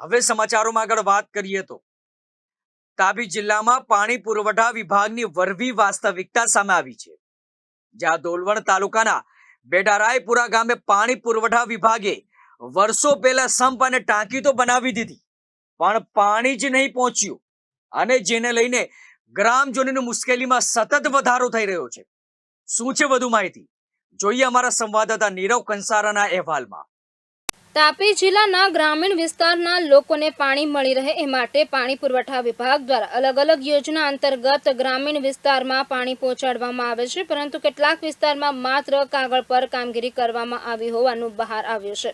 હવે સમાચારોમાં આગળ વાત કરીએ તો તાપી જિલ્લામાં પાણી પુરવઠા વિભાગની વરવી વાસ્તવિકતા સામે આવી છે. જ્યાં ડોલવણ તાલુકાના બેડારાયપુરા ગામે પાણી પુરવઠા વિભાગે વર્ષો પહેલા સંપ અને ટાંકી તો બનાવી દીધી, પણ પાણી જ નહીં પહોંચ્યું અને જેને લઈને ગ્રામજનોની મુશ્કેલીમાં સતત વધારો થઈ રહ્યો છે. શું છે વધુ માહિતી? જોઈએ અમારા સંવાદદાતા નીરવ કંસારાના અહેવાલમાં. તાપી જિલ્લાના ગ્રામીણ વિસ્તારના લોકોને પાણી મળી રહે એ માટે પાણી પુરવઠા વિભાગ દ્વારા અલગ અલગ યોજના અંતર્ગત ગ્રામીણ વિસ્તારમાં પાણી પહોંચાડવામાં આવે છે, પરંતુ કેટલાક વિસ્તારમાં માત્ર કાગળ પર કામગીરી કરવામાં આવી હોવાનું બહાર આવ્યું છે.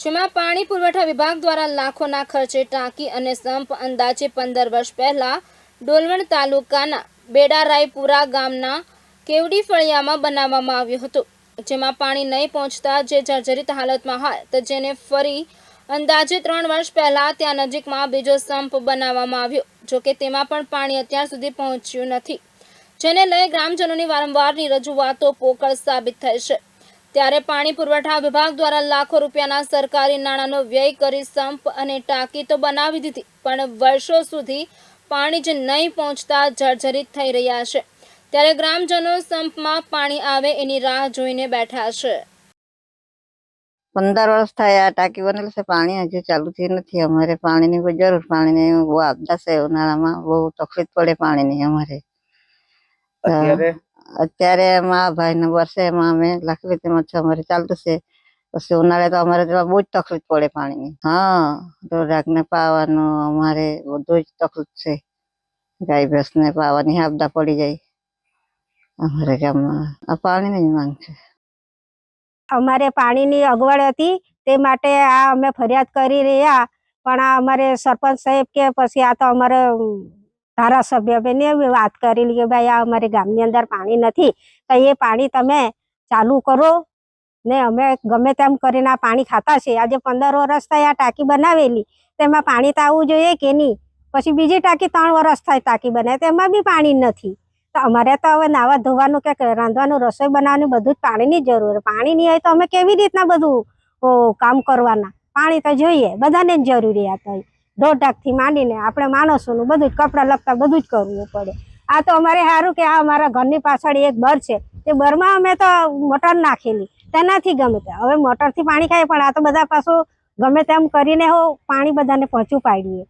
જેમાં પાણી પુરવઠા વિભાગ દ્વારા લાખોના ખર્ચે ટાંકી અને સંપ અંદાજે પંદર વર્ષ પહેલા ડોલવણ તાલુકાના બેડારાયપુરા ગામના કેવડી ફળિયામાં બનાવવામાં આવ્યું હતું. જેમાં પાણી નહીં પહોંચતા, જે જર્જરિત હાલતમાં હોય, તો જેને ફરી અંદાજે ત્રણ વર્ષ પહેલા ત્યાં નજીકમાં બીજો સંપ બનાવવામાં આવ્યો જોકે તેમાં પણ પાણી અત્યાર સુધી પહોંચ્યું નથી. જેને લઈ ગ્રામજનોની વારંવારની રજૂઆતો પોકળ સાબિત થઈ છે. ત્યારે પાણી પુરવઠા વિભાગ દ્વારા લાખો રૂપિયાના સરકારી નાણાંનો વ્યય કરી સંપ અને ટાંકી તો બનાવી દીધી, પણ વર્ષો સુધી પાણી જ નહીં પહોંચતા જર્જરિત થઈ રહ્યા છે. ત્યારે ગ્રામજનો સંપમાં પાણી આવે એની રાહ જોઈને બેઠા છે. પંદર વર્ષ થયા ટાંકી બનેલી છે. પાણી હજુ ચાલુ થયું નથી. અમારે પાણીની કોઈ જરૂર પાણીની બહુ આપદા છે. ઉનાળામાં બહુ તકલીફ પડે પાણીની અમારે. અત્યારે? એમાં ભાઈ ને વર્ષે એમાં અમે લખવી તેમાં છે અમારે ચાલતું છે. પછી ઉનાળે તો અમારે બહુ જ તકલીફ પડે પાણીની. હા ઢોરાક ને પાવાનું અમારે બધું જ તકલીફ છે. ગાય ભેંસ ને પાવાની આપદા પડી જાય. અમારે ગામમાં આ પાણીની જ માંગ છે. અમારે પાણીની અગવડ હતી, તે માટે આ અમે ફરિયાદ કરી રહ્યા, પણ આ અમારે સરપંચ સાહેબ કે પછી આ તો અમારે ધારાસભ્ય બેને વાત કરેલી કે ભાઈ આ અમારે ગામની અંદર પાણી નથી, તો એ પાણી તમે ચાલુ કરો, ને અમે ગમે તેમ કરીને આ પાણી ખાતા છે આજે પંદર વર્ષ થાય આ ટાંકી બનાવેલી તેમાં પાણી તો આવવું જોઈએ કે નહીં? પછી બીજી ટાંકી ત્રણ વર્ષ થાય ટાંકી બનાવે તેમાં બી પાણી નથી. તો અમારે તો હવે નાવા ધોવાનું કે રાંધવાનું, રસોઈ બનાવવાનું બધું જ પાણીની જરૂર. પાણી નહીં હોય તો અમે કેવી રીતના બધું કામ કરવાના? પાણી તો જોઈએ, બધાને જ જરૂરિયાત હોય. દોઢાકથી માંડીને આપણે માણસોનું બધું જ, કપડાં લગતા બધું જ કરવું પડે. આ તો અમારે સારું કે આ અમારા ઘરની પાછળ એક બર છે. તે બરમાં અમે તો મોટર નાખેલી. તેનાથી ગમે તે. હવે મોટરથી પાણી ખાય પણ આ તો બધા પાછું ગમે તેમ કરીને હો, પાણી બધાને પહોંચું પાડીએ.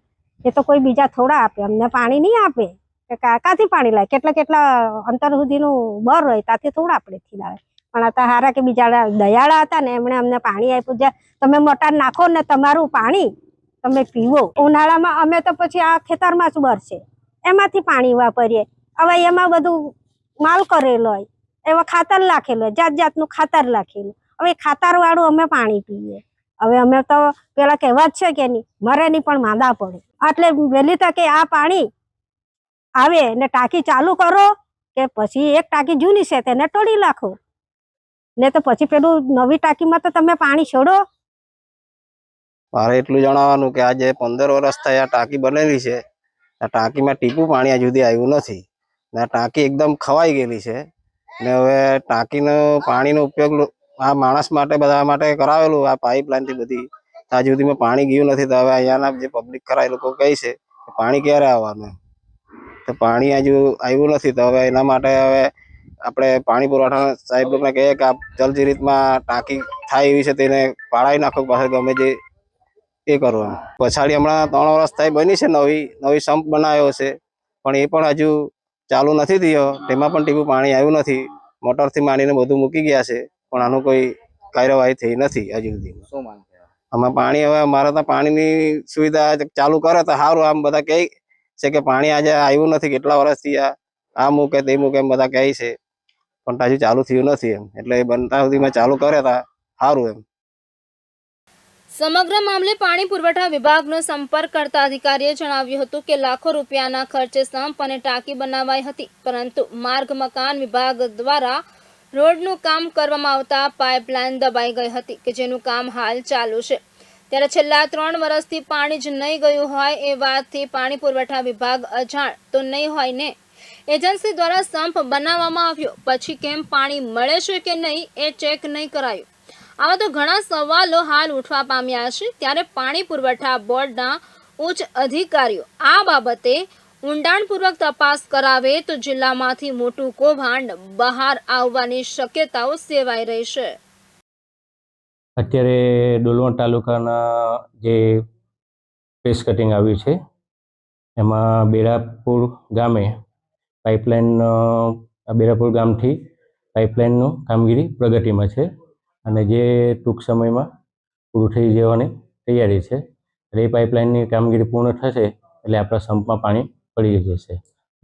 એ તો કોઈ બીજા થોડા આપે. અમને પાણી નહીં આપે. કે કા- કાંથી પાણી લાવે કેટલા કેટલા અંતર સુધીનું બર હોય ત્યાંથી થોડા આપણે થી લાવે. પણ આ તો હારા કે બીજા દયાળા હતા ને, એમણે અમને પાણી આપ્યું. છે તમે મોટર નાખો ને તમારું પાણી તમે પીવો. ઉનાળામાં અમે તો પછી આ ખેતરમાં જ બર છે. એમાંથી પાણી વાપરીએ. હવે એમાં બધું માલ કરેલો હોય, એવા ખાતર નાખેલું હોય, જાત જાતનું ખાતર નાખેલું. હવે ખાતર વાળું અમે પાણી પીએ. હવે અમે તો પેલા કહેવા જ છે કે નહીં મરે નહીં પણ માંદા પડે. એટલે વહેલી તકે આ પાણી આવે ને ટાંકી ચાલુ કરો કે પછી એક ટાંકી જૂની છે તેને તોડી નાખો. ને તો પછી પેલું નવી ટાંકીમાં તો તમે પાણી છોડો. મારે એટલું જણાવવાનું કે આજે પંદર વર્ષ થયા ટાંકી બનેલી છે. આ ટાંકીમાં ટીપું પાણી આ સુધી આવ્યું નથી. ને આ ટાંકી એકદમ ખવાઈ ગયેલી છે. ને હવે ટાંકીનો પાણીનો ઉપયોગ આ માણસ માટે બધા માટે કરાવેલું, આ પાઇપલાઇનથી બધી. આજ સુધીમાં પાણી ગયું નથી. તો હવે અહીંયાના જે પબ્લિક ખરા એ લોકો કહે છે પાણી ક્યારે આવવાનું? તો પાણી હજુ આવ્યું નથી. તો હવે એના માટે હવે આપણે પાણી પુરવઠા સાહેબ લોકોને કહીએ કે આ જલ્દી રીતમાં ટાંકી થાય એવી છે તેને પાડાવી નાખો પાસે ગમે જે એ કરો એમ. પછાડી હમણાં ત્રણ વર્ષ થાય બની છે નવી નવી સંપ બનાવ્યો છે. પણ એ પણ હજુ ચાલુ નથી થયો. તેમાં પણ ટીપું પાણી આવ્યું નથી. મોટરથી માંડીને બધું મૂકી ગયા છે. પણ આનું કોઈ કાર્યવાહી થઈ નથી હજુ સુધી. શું માંગ આમાં પાણી હવે અમારે તો પાણીની સુવિધા ચાલુ કરે તો સારું. આમ બધા કહે છે કે પાણી આજે આવ્યું નથી, કેટલા વર્ષથી આ આ મૂકે, તે મૂકે એમ બધા કહે છે. પણ હજુ ચાલુ થયું નથી એમ. એટલે એ બનતા સુધીમાં ચાલુ કરે તો. સારું એમ. સમગ્ર મામલે પાણી પુરવઠા વિભાગનો સંપર્ક કરતા અધિકારીએ જણાવ્યું હતું કે લાખો રૂપિયાના ખર્ચે સંપ અને ટાંકી બનાવાઈ હતી, પરંતુ માર્ગ મકાન વિભાગ દ્વારા રોડનું કામ કરવામાં આવતા પાઇપલાઇન દબાઈ ગઈ હતી, કે જેનું કામ હાલ ચાલુ છે. ત્યારે છેલ્લા ત્રણ વર્ષથી પાણી જ નહીં ગયું હોય એ વાતથી પાણી પુરવઠા વિભાગ અજાણ તો નહીં હોય ને? એજન્સી દ્વારા સંપ બનાવવામાં આવ્યો. પછી કેમ પાણી મળે છે કે નહીં એ ચેક નહીં કરાયું. આવા તો ઘણા સવાલો હાલ ઉઠવા પામ્યા છે. ત્યારે પાણી પુરવઠા બોર્ડના ઉચ્ચ અધિકારીઓ આ બાબતે ઊંડાણપૂર્વક તપાસ કરાવે તો જિલ્લામાંથી મોટું કૌભાંડ બહાર આવવાની શક્યતાઓ સેવાઈ રહી છે. અત્યારે ડોલવણ તાલુકાના જે ફેસ કટિંગ આવ્યું છે, એમાં બેરાપુર ગામે પાઇપલાઇન બેરાપુર ગામથી પાઇપલાઇનનું કામગીરી પ્રગતિમાં છે અને જે ટૂંક સમયમાં પૂરું થઈ જવાની તૈયારી છે. એટલે એ પાઇપલાઇનની કામગીરી પૂર્ણ થશે એટલે આપણા સંપમાં પાણી પડી જશે.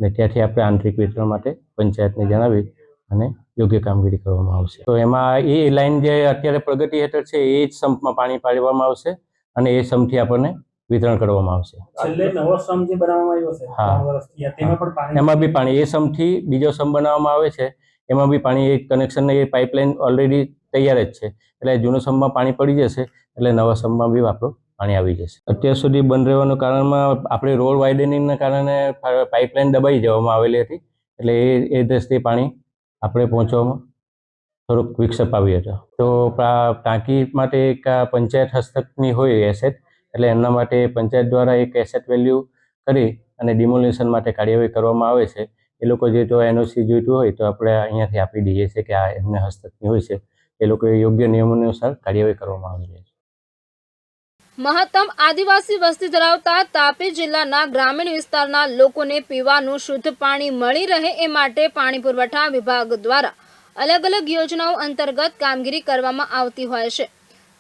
અને ત્યાંથી આપણે આંતરિક વિતરણ માટે પંચાયતને જણાવી અને યોગ્ય કામગીરી કરવામાં આવશે. તો એમાં એ લાઈન જે અત્યારે પ્રગતિ હેઠળ છે એ જ સંપમાં પાણી પાડવામાં આવશે અને એ સંપથી આપણને વિતરણ કરવામાં આવશે. છેલ્લે નવો શ્રમ જે બનાવવામાં આવ્યો છે. ત્રણ વર્ષથી તેમાં પણ પાણી એમાં બી પાણી એ સંપથી બીજો સંપ બનાવવામાં આવે છે એમાં બી પાણી એ કનેક્શન એ પાઇપલાઇન ઓલરેડી તૈયાર જ છે. એટલે જૂનો સંપમાં પાણી પડી જશે એટલે નવા સંપમાં બી આપણું પાણી આવી જશે. અત્યાર સુધી બંધ રહેવાનું કારણમાં આપણે રોડ વાઇડનિંગના કારણે પાઇપલાઇન દબાઈ જવામાં આવેલી હતી એટલે એ એ દ્રષ્ટિએ પાણી આપણે પહોંચવામાં થોડુંક વિક્ષેપ આવ્યો હતો. તો ટાંકી માટે એક પંચાયત હસ્તકની હોય એસેટ એટલે એમના માટે પંચાયત દ્વારા એક એસેટ વેલ્યુ કરી અને ડિમોલિશન માટે કાર્યવાહી કરવામાં આવે છે. એ લોકો જે તો એનઓસી જોઈતું હોય તો આપણે અહીંયાથી આપી દઈએ છીએ કે આ એમને હસ્તકની હોય છે. એ લોકો યોગ્ય નિયમો અનુસાર કાર્યવાહી કરવામાં આવે છે. મહત્તમ આદિવાસી વસ્તી ધરાવતા તાપી જિલ્લાના ગ્રામીણ વિસ્તારના લોકોને પીવાનું શુદ્ધ પાણી મળી રહે એ માટે પાણી પુરવઠા વિભાગ દ્વારા અલગ અલગ યોજનાઓ અંતર્ગત કામગીરી કરવામાં આવતી હોય છે.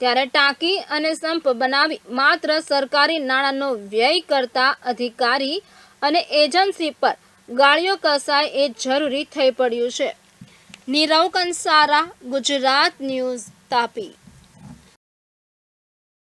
ત્યારે ટાંકી અને સંપ બનાવી માત્ર સરકારી નાણાંનો વ્યય કરતા અધિકારી અને એજન્સી પર ગાળીઓ કસાય એ જરૂરી થઈ પડ્યું છે. નીરવ કંસારા, ગુજરાત ન્યૂઝ, તાપી.